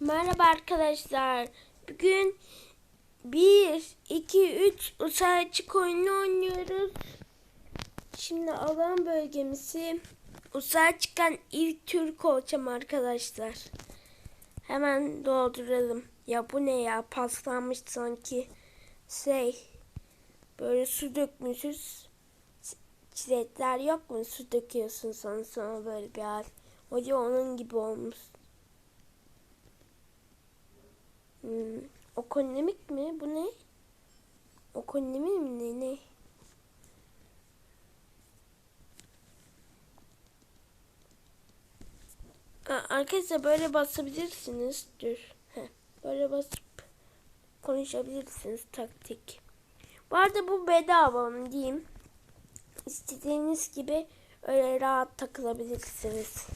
Merhaba arkadaşlar. Bugün 1, 2, 3 uzay açık oyunu oynuyoruz. Şimdi alan bölgemizi uzay çıkan ilk Türk olacağım arkadaşlar. Hemen dolduralım. Ya bu ne ya paslanmış sanki şey böyle su dökmüşüz. Çiletler yok mu? Su döküyorsun sonra sonra böyle bir hal. Hoca onun gibi olmuş. Hmm, ekonomik mi? Bu ne? Ekonomi mi ne? ne? Arkadaşlar böyle basabilirsiniz. Dur. Heh, böyle basıp konuşabilirsiniz taktik. Bu arada bu bedava diyeyim. İstediğiniz gibi öyle rahat takılabilirsiniz.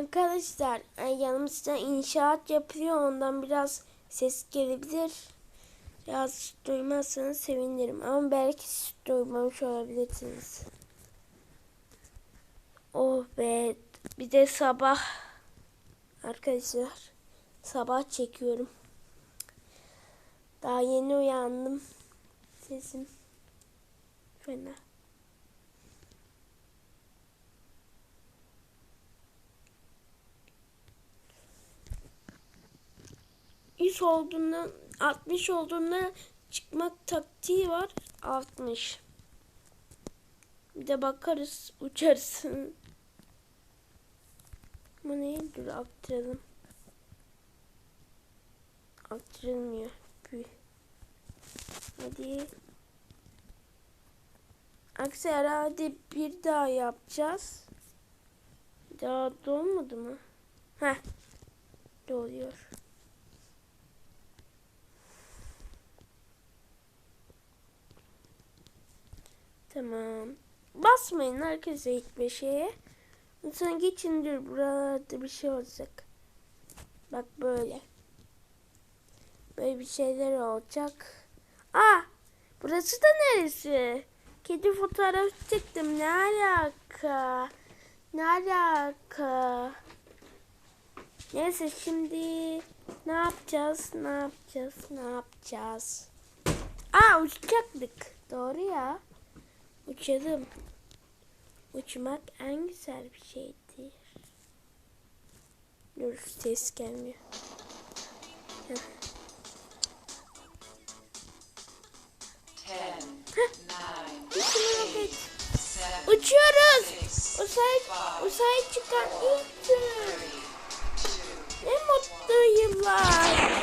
Arkadaşlar e, yanımızda inşaat yapıyor ondan biraz ses gelebilir. Biraz duymazsanız sevinirim ama belki siz duymamış olabilirsiniz. Oh be bir de sabah arkadaşlar sabah çekiyorum. Daha yeni uyandım. Sesim fena. Yüz olduğunda 60 olduğunda çıkmak taktiği var 60. Bir de bakarız uçarsın. Ama ne? Dur aktaralım. Aktarılmıyor. Hadi. Aksi herhalde bir daha yapacağız. Daha dolmadı mı? Heh. Doluyor. Tamam. Basmayın arkadaşlar hiçbir şeye. Sonra geçin dur buralarda bir şey olacak. Bak böyle. Böyle bir şeyler olacak. Aa! Burası da neresi? Kedi fotoğrafı çektim. Ne alaka? Ne alaka? Neyse şimdi ne yapacağız? Ne yapacağız? Ne yapacağız? Aa uçacaktık. Doğru ya. Uçalım. Uçmak en güzel bir şeydir. Dur ses gelmiyor. Heh. Uçuyoruz. Uzay, uzay çıkan ilk Ne mutlu yıllar.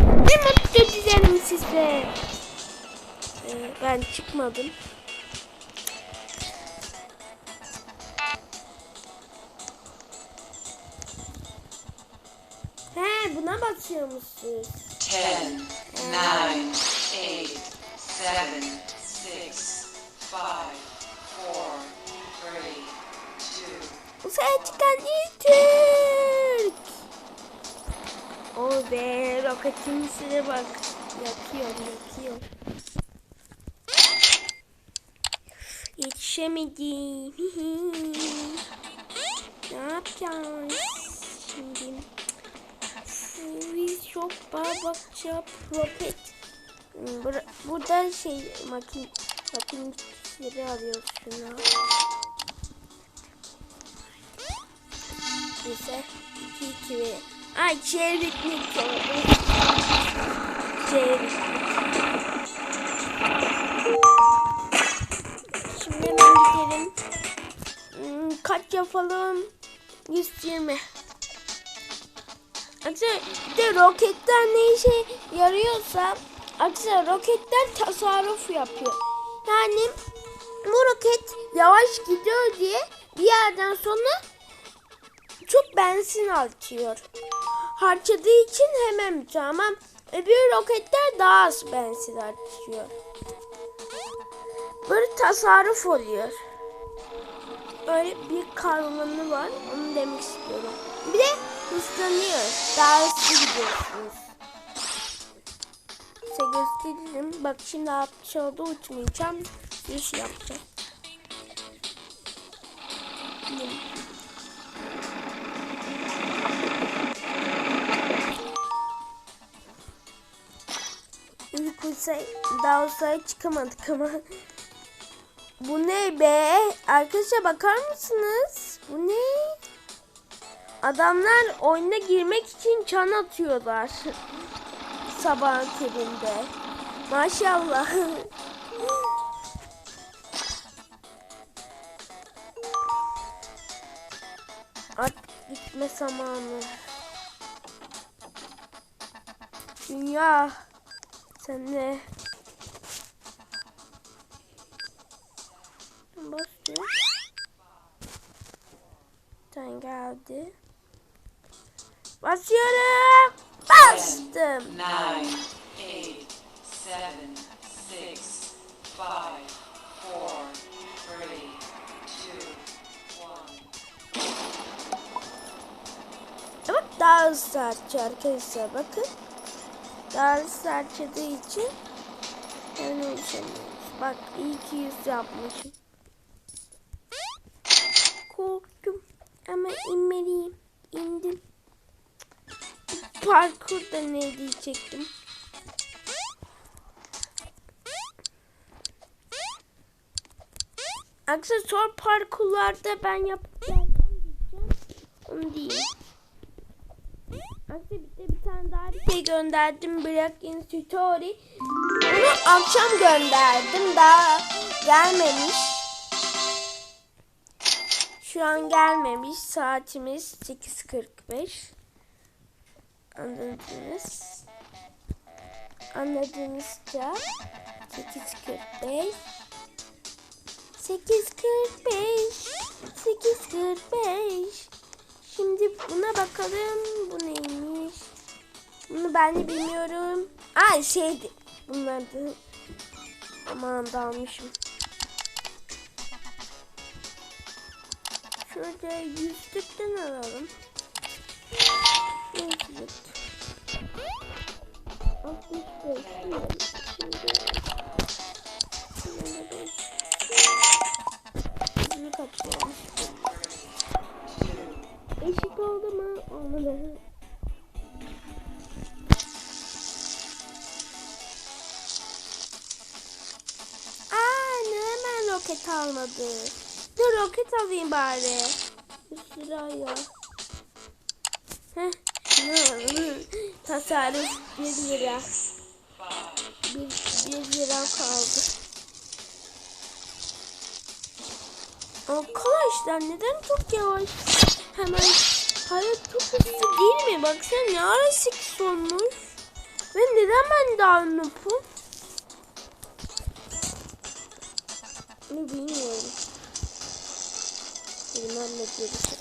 Ne mutlu dilerim size. Ben çıkmadım. He buna ten, nine, eight, seven, six, five, four, three, two, Uzaya çıkan ilk Türk. O be roketin içine bak. Yakıyor yakıyor. Yetişemedim. ne yapacağız şimdi? Çok. Hmm, bura- Burada şey makin makinesi alıyoruz şunu. Neyse 2 2 ve Ay çeviklik oldu. Kaç yapalım? 120. Arkadaşlar de roketler ne işe yarıyorsa arkadaşlar roketler tasarruf yapıyor. Yani bu roket yavaş gidiyor diye bir yerden sonra çok benzin harcıyor. Harcadığı için hemen bitiyor ama öbür roketler daha az benzin harcıyor. Böyle tasarruf oluyor. Böyle bir karmanı var. Onu demek istiyorum. Bir de hızlanıyor. Daha hızlı gidiyorsunuz. Size gösteririm. Bak şimdi aşağıda uçmayacağım. Bir şey yapacağım. İlk uzay, daha uzaya çıkamadık ama. Bu ne be? Arkadaşlar bakar mısınız? Bu ne? Adamlar oyuna girmek için çan atıyorlar. Sabahın köründe. Maşallah. Artık gitme zamanı. Dünya. Sen ne? Bastım. Sen geldi. Basıyorum. Bastım. nine, eight, seven, six, five, four, three, two, one. Evet daha hızlı açıyor arkadaşlar bakın. Daha hızlı açtığı için öyle. Bak iyi ki yüz yapmışım. İndim. Parkurda ne diyecektim. Aksesuar parkurlarda ben yapacağım. Onu diyeyim. Aslında bir bir tane daha bir şey gönderdim. Black in Story. Onu akşam gönderdim. Daha gelmemiş. Şu an gelmemiş. Saatimiz 8.45. Anladınız. Anladığınızca 8.45 8.45 8.45 Şimdi buna bakalım. Bu neymiş? Bunu ben de bilmiyorum. Aa şeydi. Bunlardı. Aman dalmışım. Şöyle yüzlükten alalım. Yüzlük. 65. Şimdi. Yüzlük atıyorum. Eşit oldu mu? Olmadı. Aa ne hemen roket almadı. Roket alayım bari. Bir sırayla. Heh. Tasarruf bir lira. Bir, bir lira kaldı. Arkadaşlar neden çok yavaş? Hemen hayat çok hızlı değil mi? Baksana ne ara 8 olmuş. Ve neden ben daha nupum? Ne bilmiyorum. Bilmem ne gerisi.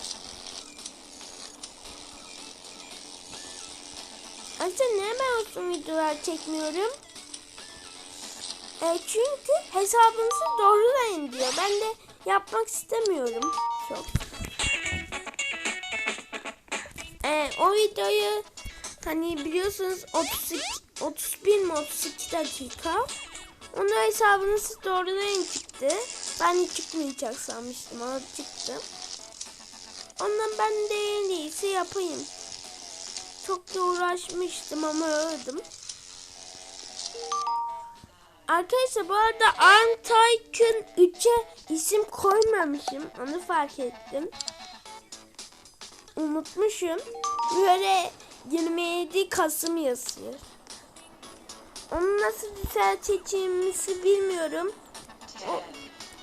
Aslında ne hemen uzun videolar çekmiyorum? E çünkü hesabınızı doğrulayın diyor. Ben de yapmak istemiyorum çok. E, o videoyu hani biliyorsunuz 32 31 mi 32 dakika. Onu hesabınızı doğrulayın çıktı. Ben hiç çıkmayacak sanmıştım ama çıktı. Ondan ben de en iyisi yapayım. Çok da uğraşmıştım ama öldüm. Arkadaşlar bu arada Tycoon 3'e isim koymamışım. Onu fark ettim. Unutmuşum. Böyle 27 Kasım yazıyor. Onu nasıl düzelteceğimizi bilmiyorum. O,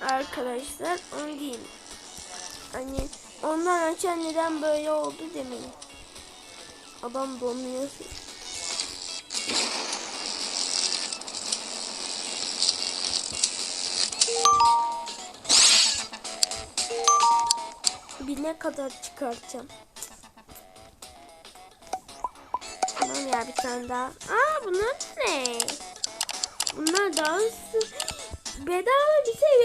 arkadaşlar onu diyeyim. Hani ondan açan neden böyle oldu demeyin. Adam donuyor. Bir ne kadar çıkartacağım. Tamam ya bir tane daha. Aa bunlar ne? Bunlar daha hızlı. Bedava bir şey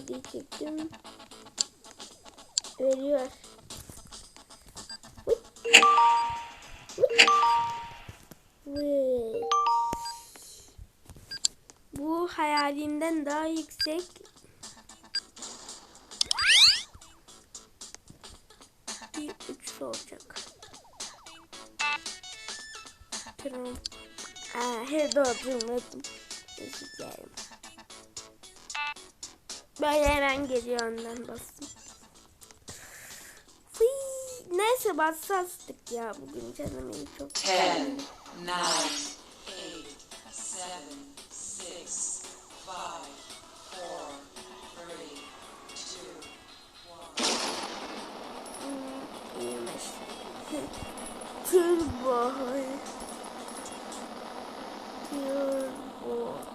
da diyecektim. Veriyor. Bu hayalimden daha yüksek. Bir uç olacak. Tamam. Aa, her doldurmadım. Özür dilerim. Böyle hemen geliyor ondan bastım. Fıy, Neyse bassastık ya bugün canım iyi çok. Ten, nine, eight, seven, six, five, four, three, two, one. Hmm, iyiymiş. Turbo. Turbo.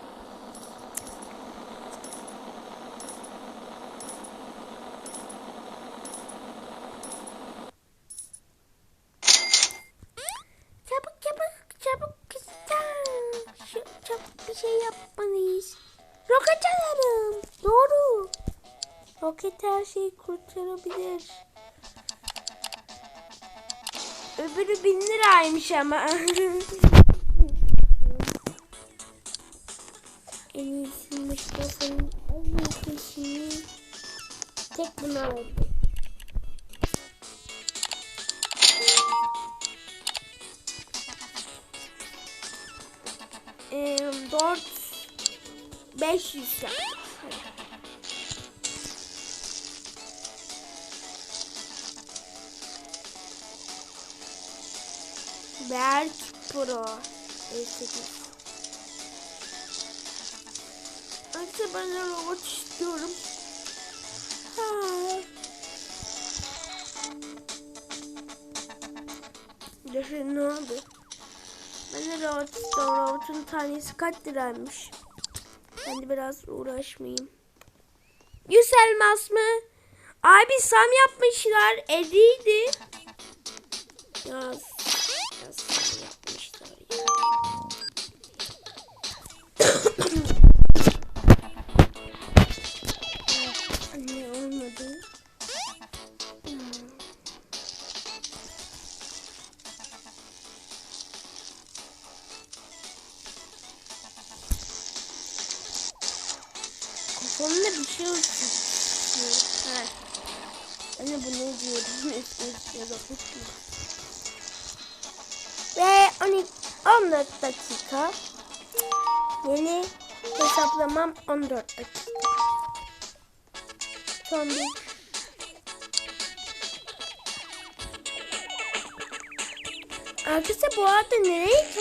Roket her şeyi kurtarabilir. Öbürü bin liraymış ama. en iyisi Mustafa'nın tek bunu aldım. Ee, dört beş yüz Berk Pro. Evet. Artık ben robot istiyorum. Ha. Düşün ne oldu? Ben de robot istiyorum. Robotun tanesi kaç liraymış? Ben de biraz uğraşmayayım. Yüz elmas mı? Abi sam yapmışlar. Ediydi. Ya Kafamda bir şey uçuyor. Ha. Anne bu ne gibi. Ve 12, 14 dakika. Yeni hesaplamam 14 dakika. Son bir. Arkadaşlar bu arada nereye hiç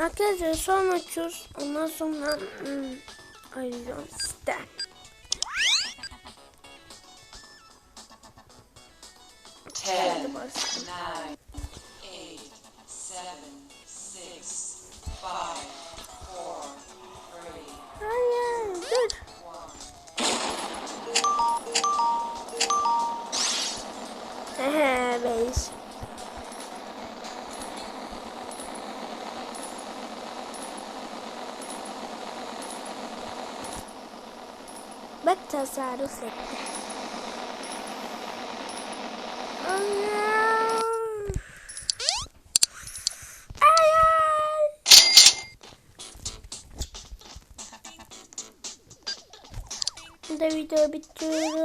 Arkadaşlar son uçuş. Ondan sonra hmm, ayrılacağım sizden. Ten, nine, eight, seven, six, five, Bak tasarruf. Burada videoyu bitiriyorum. Bye.